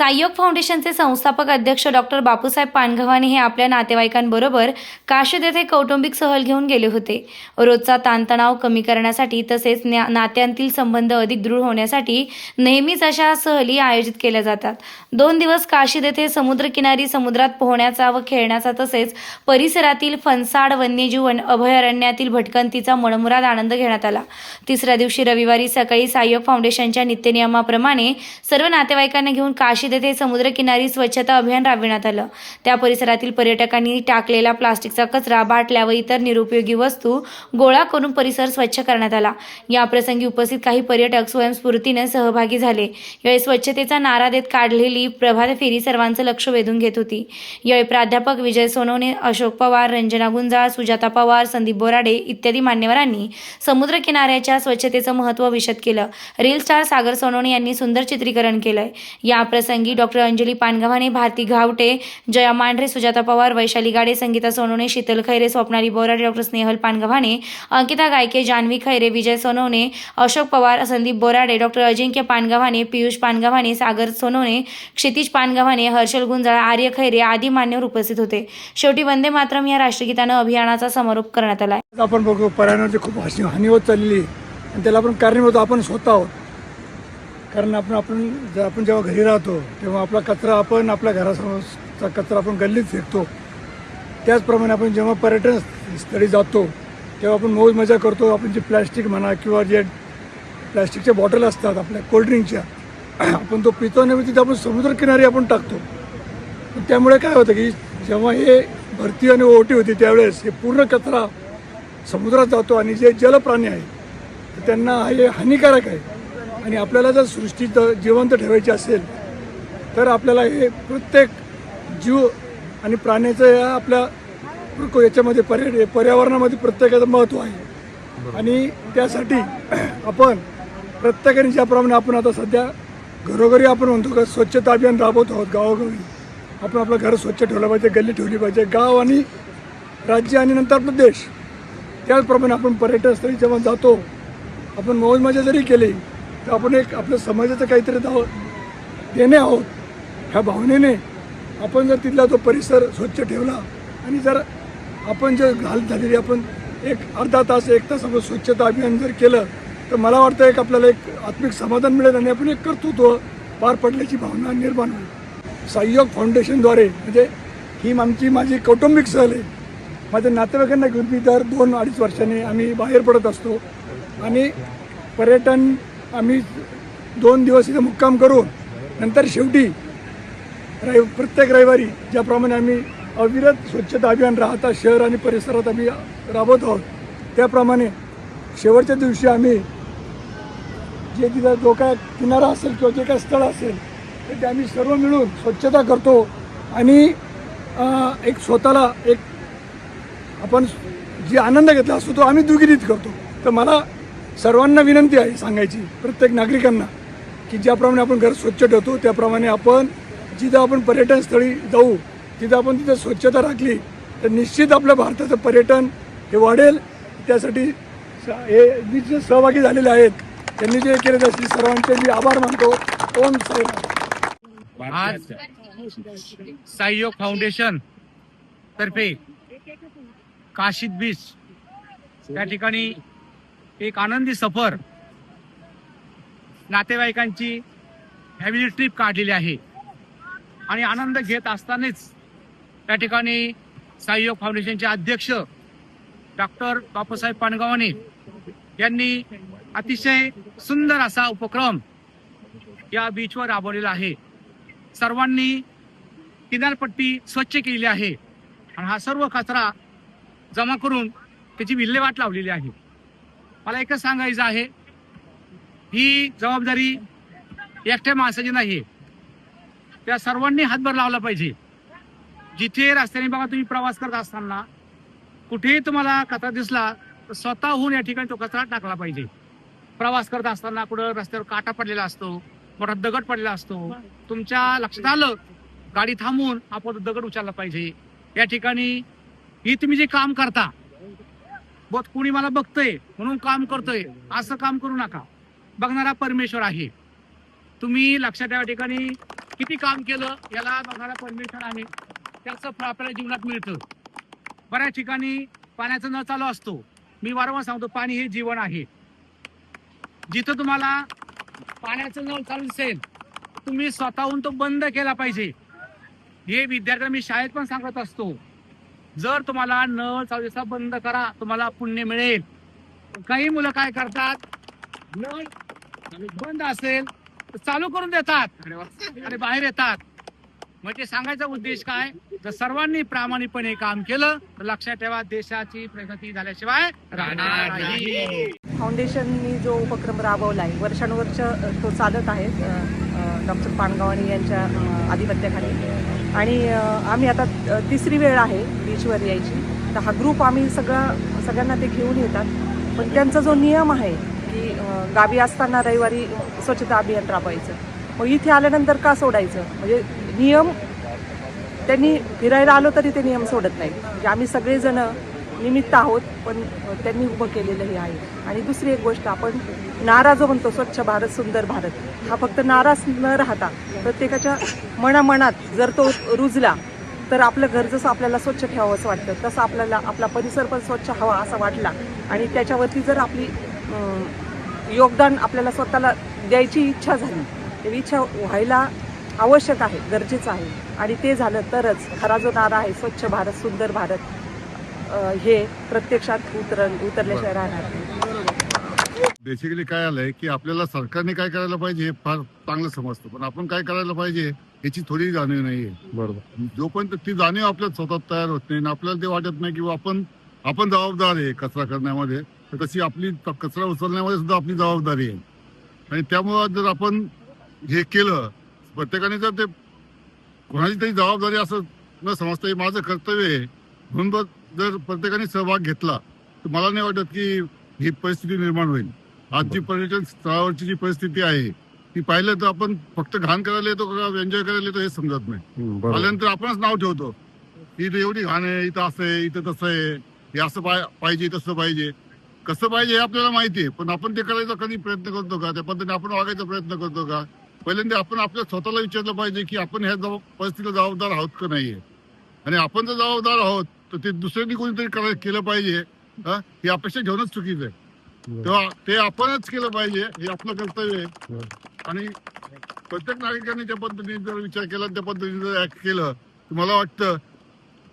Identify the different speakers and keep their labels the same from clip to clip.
Speaker 1: सायोग फाउंडेशनचे संस्थापक अध्यक्ष डॉक्टर बापूसाहेब पानगव्हाणे हे आपल्या नातेवाईकांबरोबर काशीद येथे कौटुंबिक सहल घेऊन गेले होते. रोजचा ताणतणाव कमी करण्यासाठी तसेच न्या- नात्यांतील संबंध अधिक दृढ होण्यासाठी नेहमीच अशा सहली आयोजित केल्या जातात. दोन दिवस काशीद येथे समुद्रकिनारी समुद्रात पोहण्याचा व खेळण्याचा तसेच परिसरातील फणसाड वन्यजीव अभयारण्यातील भटकंतीचा मनमुराद आनंद घेण्यात आला. तिसऱ्या दिवशी रविवारी सकाळी सायोग फाउंडेशनच्या नित्यनियमाप्रमाणे सर्व नातेवाईकांना घेऊन काशी काशीद येथे समुद्रकिनारी स्वच्छता अभियान राबविण्यात आलं. त्या परिसरातील पर्यटकांनी टाकलेला प्लास्टिकचा कचरा बाटल्या व इतर निरुपयोगी वस्तू गोळा करून परिसर स्वच्छ करण्यात आला. या प्रसंगी उपस्थित काही पर्यटक स्वयंस्फूर्तीने सहभागी झाले. यावेळी स्वच्छतेचा नारा देत काढलेली प्रभात फेरी सर्वांचं लक्ष वेधून घेत होती. यावेळी प्राध्यापक विजय सोनवणे अशोक पवार रंजना गुंजाळ सुजाता पवार संदीप बोराडे इत्यादी मान्यवरांनी समुद्र किनाऱ्याच्या स्वच्छतेचं महत्त्व विशद केलं. रील स्टार सागर सोनवणे यांनी सुंदर चित्रीकरण केलंय. या प्रसंगी doctor Anjali Pangavhane Bharati Ghawate Jaya Mandhare Sujata Pawar Vaishali Gade Sangeeta Sonawane Sheetal Khaire Swapnali Borade doctor Snehal Pangavhane Ankita Gayke Janhavi Khaire Vijay Sonawane Ashok Pawar Sandeep Borade doctor Ajinkya Pangavhane Piyush Pangavhane Sagar Sonawane Kshitij Pangavhane Harshal Gunjal Arya Khaire आदी मान्यवर उपस्थित होते. शेवटी वंदे मातरम या राष्ट्रगीतानं अभियानाचा समारोप करण्यात आला
Speaker 2: आपण बघू पर्यावरणाची खूप हानी होत चाललेली आणि त्याला आपण कारणीभूत आपण स्वतः आहोत. कारण आपण आपण जर आपण जेव्हा घरी राहतो तेव्हा आपला कचरा आपण आपल्या घरासमोरचा कचरा आपण गल्लीत फेकतो. त्याचप्रमाणे आपण जेव्हा पर्यटन स्थळी जातो तेव्हा आपण मौज मजा करतो. आपण जे प्लॅस्टिक म्हणा किंवा जे प्लॅस्टिकच्या बॉटल असतात आपल्या कोल्ड्रिंकच्या आपण तो पितो आणि तिथे आपण समुद्रकिनारी आपण टाकतो. पण त्यामुळे काय होतं की जेव्हा हे भरती आणि ओटी होती त्यावेळेस हे पूर्ण कचरा समुद्रात जातो आणि जे जलप्राणी आहे त्यांना हे हानिकारक आहे. आणि आपल्याला जर सृष्टी जिवंत ठेवायची असेल तर आपल्याला हे प्रत्येक जीव आणि प्राण्याचं या आपल्या याच्यामध्ये पर्या पर्यावरणामध्ये प्रत्येकाचं महत्त्व आहे. आणि त्यासाठी आपण प्रत्येकाने ज्याप्रमाणे आपण आता सध्या घरोघरी आपण म्हणतो का स्वच्छता अभियान राबवत आहोत गावोगावी. आपण आपलं घर स्वच्छ ठेवलं पाहिजे गल्ली ठेवली पाहिजे. गाव आणि राज्य आणि नंतर आपलं देश त्याचप्रमाणे आपण पर्यटन स्थळी जेव्हा जातो आपण मौज मजा जरी केली तर आपण एक आपल्या समाजाचं काहीतरी दाव देणे आहोत ह्या भावनेने आपण जर तिथला तो परिसर स्वच्छ ठेवला आणि जर आपण जे घाल झालेली आपण एक अर्धा तास एक तास आपण स्वच्छता अभियान जर केलं तर मला वाटतं एक आपल्याला एक आत्मिक समाधान मिळेल आणि आपण एक कर्तृत्व पार पडल्याची भावना निर्माण होईल. सहयोग फाउंडेशनद्वारे म्हणजे ही आमची माझी कौटुंबिक सहल आहे. माझ्या नातेवाईकांना घेऊन मी दर दोन अडीच वर्षांनी आम्ही बाहेर पडत असतो. आणि पर्यटन आम्ही दोन दिवस इथं मुक्काम करून नंतर शेवटी रवि प्रत्येक रविवारी ज्याप्रमाणे आम्ही अविरत स्वच्छता अभियान राहता शहर आणि परिसरात आम्ही राबवत आहोत त्याप्रमाणे शेवटच्या दिवशी आम्ही जे तिथं जो काय किनारा असेल किंवा जे काय स्थळ असेल तर ते आम्ही सर्व मिळून स्वच्छता करतो आणि एक स्वतःला एक आपण जे आनंद घेतला असतो तो आम्ही दुगिरीत करतो. तर मला सर्वांना विनंती आहे सांगायची प्रत्येक नागरिकांना की ज्याप्रमाणे आपण घर स्वच्छ ठेवतो त्याप्रमाणे आपण जिथं आपण पर्यटनस्थळी जाऊ तिथं आपण तिथं स्वच्छता राखली तर निश्चित आपल्या भारताचं पर्यटन हे वाढेल. त्यासाठी स- हे मी जे सहभागी झालेले आहेत त्यांनी जे केले त्यासाठी सर्वांचे मी आभार मानतो. ओम साईराम.
Speaker 3: आज साईयोग फाउंडेशन तर्फे काशीद बीच त्या ठिकाणी एक आनंदी सफर नातेवाईकांची फॅमिली ट्रिप काढलेली आहे. आणि आनंद घेत असतानाच त्या ठिकाणी साईयोग फाउंडेशनचे अध्यक्ष डॉक्टर बापूसाहेब पानगावाने यांनी अतिशय सुंदर असा उपक्रम या बीचवर राबवलेला आहे. सर्वांनी किनारपट्टी स्वच्छ केलेली आहे. आणि हा सर्व कचरा जमा करून त्याची विल्हेवाट लावलेली आहे. मला एकच सांगायचं आहे ही जबाबदारी एकट्या माणसाची नाही. त्या सर्वांनी हातभार लावला पाहिजे. जिथे रस्त्याने बघा तुम्ही प्रवास करत असताना कुठेही तुम्हाला कचरा दिसला तर स्वतःहून या ठिकाणी तो कचरा टाकला पाहिजे. प्रवास करत असताना कुठं रस्त्यावर काटा पडलेला असतो मोठा दगड पडलेला असतो तुमच्या लक्षात आलं गाडी थांबवून आपण दगड उचलला पाहिजे. या ठिकाणी ही तुम्ही जे काम करता बहुत कुणी मला बघतंय म्हणून काम करतोय असं काम करू नका. बघणारा परमेश्वर आहे. तुम्ही लक्षात ठेवा ठिकाणी किती काम केलं याला बघणारा परमेश्वर आहे. त्याचं फळ आपल्याला जीवनात मिळतं. बऱ्याच ठिकाणी पाण्याचा नळ चालू असतो. मी वारंवार सांगतो पाणी हे जीवन आहे. जिथं तुम्हाला पाण्याचं नळ चालू असेल तुम्ही स्वतःहून तो बंद केला पाहिजे. हे विद्यार्थ्यांना मी शाळेत पण सांगत असतो. जर तुम्हाला नळ चालू बंद करा तुम्हाला पुण्य मिळेल. काही मुलं काय करतात? नळ बंद असेल तर चालू करून देतात. आणि बाहेर येतात. म्हणजे सांगायचा उद्देश काय? जर सर्वांनी प्रामाणिकपणे काम केलं तर लक्षात ठेवा देशाची प्रगती झाल्याशिवाय राहणार नाही.
Speaker 4: फाउंडेशननी जो उपक्रम राबवला आहे वर्षानुवर्ष तो चालत आहे डॉक्टर पानगावाणी यांच्या आधिपत्याखाली. आणि आम्ही आता तिसरी वेळ आहे बीचवर यायची. तर हा ग्रुप आम्ही सगळा सगळ्यांना ते घेऊन येतात. पण त्यांचा जो नियम आहे की गावी असताना रविवारी स्वच्छता अभियान राबवायचं. मग इथे आल्यानंतर का सोडायचं? म्हणजे नियम त्यांनी फिरायला आलो तरी ते नियम सोडत नाही म्हणजे आम्ही सगळेजण निमित्त आहोत पण त्यांनी उभं केलेलं हे आहे. आणि दुसरी एक गोष्ट आपण नारा जो म्हणतो स्वच्छ भारत सुंदर भारत हा फक्त नाराच न राहता प्रत्येकाच्या मनामनात जर तो रुजला तर आपलं घर जसं आपल्याला स्वच्छ ठेवावं असं वाटतं तसं आपल्याला आपला परिसर पण स्वच्छ हवा असा वाटला. आणि त्याच्यावरती जर आपली योगदान आपल्याला स्वतःला द्यायची इच्छा झाली तर इच्छा व्हायला आवश्यक आहे गरजेचं आहे. आणि ते झालं तरच खरा जो नारा आहे स्वच्छ भारत सुंदर भारत हे प्रत्यक्षात उतर उतरल्याशिवाय राहणार
Speaker 5: बेसिकली काय आलंय की आपल्याला सरकारने काय करायला पाहिजे हे फार चांगलं समजतं. पण आपण काय करायला पाहिजे याची थोडी जाणीव नाहीये.
Speaker 6: बरोबर.
Speaker 5: जोपर्यंत ती जाणीव आपल्या स्वतः तयार होत नाही आणि आपल्याला ते वाटत नाही किंवा आपण आपण जबाबदार आहे कचरा करण्यामध्ये तर तशी आपली कचरा उचलण्यामध्ये सुद्धा आपली जबाबदारी आहे. आणि त्यामुळं जर आपण हे केलं प्रत्येकाने जर ते कोणाची तरी जबाबदारी असं न समजता हे माझं कर्तव्य आहे. म्हणून जर प्रत्येकाने सहभाग घेतला तर मला नाही वाटत की ही परिस्थिती निर्माण होईल. आजची पर्यटन स्थळावरची जी परिस्थिती आहे ती पाहिलं तर आपण फक्त घाण करायला येतो का एन्जॉय करायला येतो हे समजत नाही. आल्यानंतर आपणच नाव ठेवतो. इथं एवढी घाण आहे इथं असं आहे इथं तसं आहे हे असं पाहिजे तसं पाहिजे. कसं पाहिजे हे आपल्याला माहिती आहे पण आपण ते करायचा कधी प्रयत्न करतो का? त्या पद्धतीने आपण वागायचा प्रयत्न करतो का? पहिल्यांदा आपण आपल्या स्वतःला विचारलं पाहिजे की आपण ह्या जबाब परिस्थितीला जबाबदार आहोत का नाहीये? आणि आपण जर जबाबदार आहोत तर ते दुसऱ्यांनी कोणीतरी करायला केलं पाहिजे. हा? ही अपेक्षा ठेवणंच चुकीचं आहे. तेव्हा ते आपणच केलं पाहिजे हे आपलं कर्तव्य आहे. आणि प्रत्येक नागरिकांनी त्या पद्धतीने जर विचार केला त्या पद्धतीने जर ऍक्ट केलं तर मला वाटतं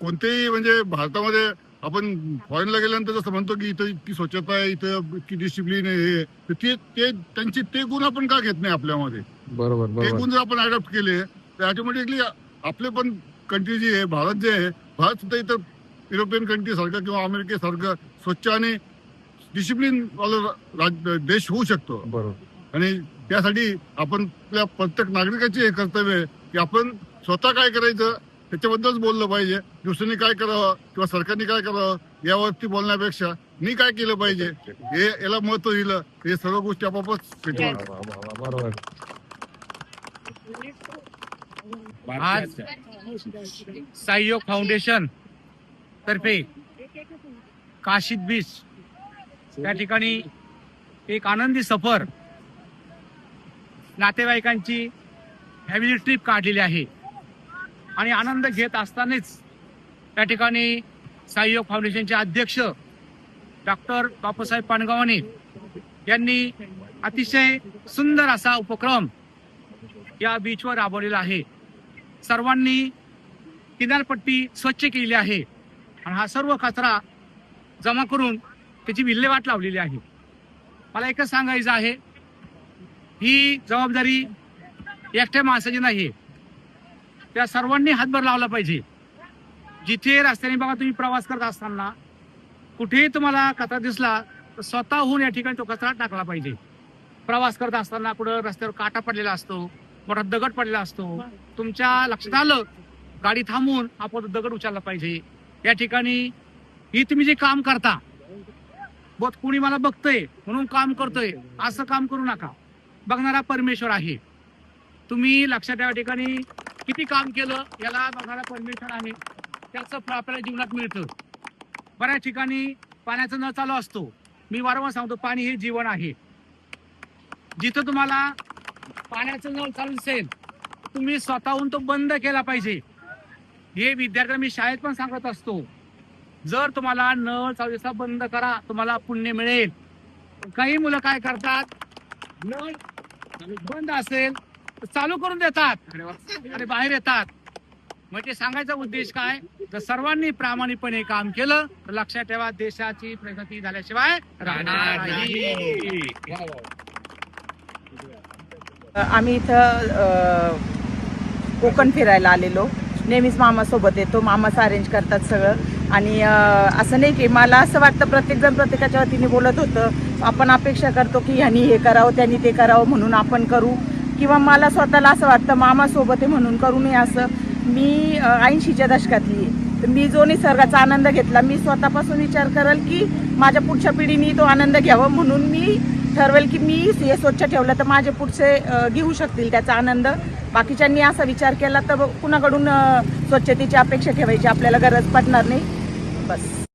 Speaker 5: कोणतेही म्हणजे भारतामध्ये आपण फॉरेनला गेल्यानंतर जसं म्हणतो की इथं इतकी स्वच्छता आहे इथं इतकी डिसिप्लिन आहे हे. तर ते ते त्यांचे ते गुण आपण का घेत नाही आपल्यामध्ये?
Speaker 6: बरोबर
Speaker 5: ते गुण जर आपण अडॉप्ट केले तर ऑटोमॅटिकली आपले पण कंट्री जी आहे भारत जे आहे भारत सुद्धा इथं युरोपियन कंट्री सारखं किंवा अमेरिकेसारखं स्वच्छ आणि डिसिप्लिन वाला देश होऊ शकतो.
Speaker 6: बरोबर.
Speaker 5: आणि त्यासाठी आपण आपल्या प्रत्येक नागरिकाचे हे कर्तव्य आहे की आपण स्वतः काय करायचं त्याच्याबद्दलच बोललं पाहिजे. दुसऱ्यांनी काय करावं किंवा सरकारने काय करावं यावरती बोलण्यापेक्षा मी काय केलं पाहिजे हे याला महत्त्व दिलं. हे सर्व गोष्टी होतात.
Speaker 6: बरोबर.
Speaker 3: आज सहयोग फाउंडेशन तर्फे काशीद बीच त्या ठिकाणी एक आनंदी सफर नातेवाईकांची फॅमिली ट्रिप काढलेली आहे. आणि आनंद घेत असतानाच त्या ठिकाणी साईयोग फाउंडेशनचे अध्यक्ष डॉक्टर बापूसाहेब पाणगावाने यांनी अतिशय सुंदर असा उपक्रम या बीचवर राबवलेला आहे. सर्वांनी किनारपट्टी स्वच्छ केली आहे. आणि हा सर्व कचरा जमा करून त्याची विल्हेवाट लावलेली आहे. मला एकच सांगायचं आहे ही जबाबदारी एकट्या माणसाची नाही. त्या सर्वांनी हातभार लावला पाहिजे. जिथे रस्त्याने बघा तुम्ही प्रवास करत असताना कुठेही तुम्हाला कचरा दिसला तर स्वतःहून या ठिकाणी तो कचरा टाकला पाहिजे. प्रवास करत असताना कुठं रस्त्यावर काटा पडलेला असतो मोठा दगड पडलेला असतो तुमच्या लक्षात आलं गाडी थांबवून आपण दगड उचलला पाहिजे. या ठिकाणी ही तुम्ही जे काम करता बहुत कुणी मला बघतंय म्हणून काम करतोय असं काम करू नका. बघणारा परमेश्वर आहे. तुम्ही लक्षात ठेवा ठिकाणी किती काम केलं याला बघणारा परमेश्वर आहे. त्याचं फळ आपल्याला जीवनात मिळतं. बऱ्याच ठिकाणी पाण्याचा नळ चालू असतो. मी वारंवार सांगतो पाणी हे जीवन आहे. जिथं तुम्हाला पाण्याचं नळ चालू असेल तुम्ही स्वतःहून तो बंद केला पाहिजे. हे विद्यार्थ्यांना मी शाळेत पण सांगत असतो. जर तुम्हाला नळ चालू बंद करा तुम्हाला पुण्य मिळेल. काही मुलं काय करतात? नळ बंद असेल तर चालू करून देतात. आणि बाहेर येतात. म्हणजे सांगायचा उद्देश काय? जर सर्वांनी प्रामाणिकपणे काम केलं तर लक्षात ठेवा देशाची प्रगती झाल्याशिवाय राहणार नाही.
Speaker 6: आम्ही इथं कोकण फिरायला आलेलो. नेहमीच मामासोबत येतो. मामाच अरेंज करतात सगळं. आणि असं नाही की मला असं वाटतं प्रत्येकजण प्रत्येकाच्या वतीने बोलत होतं. आपण अपेक्षा करतो की ह्यांनी हे करावं त्यांनी ते करावं म्हणून आपण करू. किंवा मला स्वतःला असं वाटतं मामासोबत आहे म्हणून करू नये असं. मी ऐंशीच्या दशकातली आहे. तर मी जो निसर्गाचा आनंद घेतला मी स्वतःपासून विचार करेल की माझ्या पुढच्या पिढीने तो आनंद घ्यावा म्हणून मी ठरवेल की मी हे स्वच्छ ठेवलं तर माझे पुढचे घेऊ शकतील त्याचा आनंद. बाकीच्यांनी असा विचार केला तर कुणाकडून स्वच्छतेची अपेक्षा ठेवायची आपल्याला गरज पडणार नाही. Chiapas.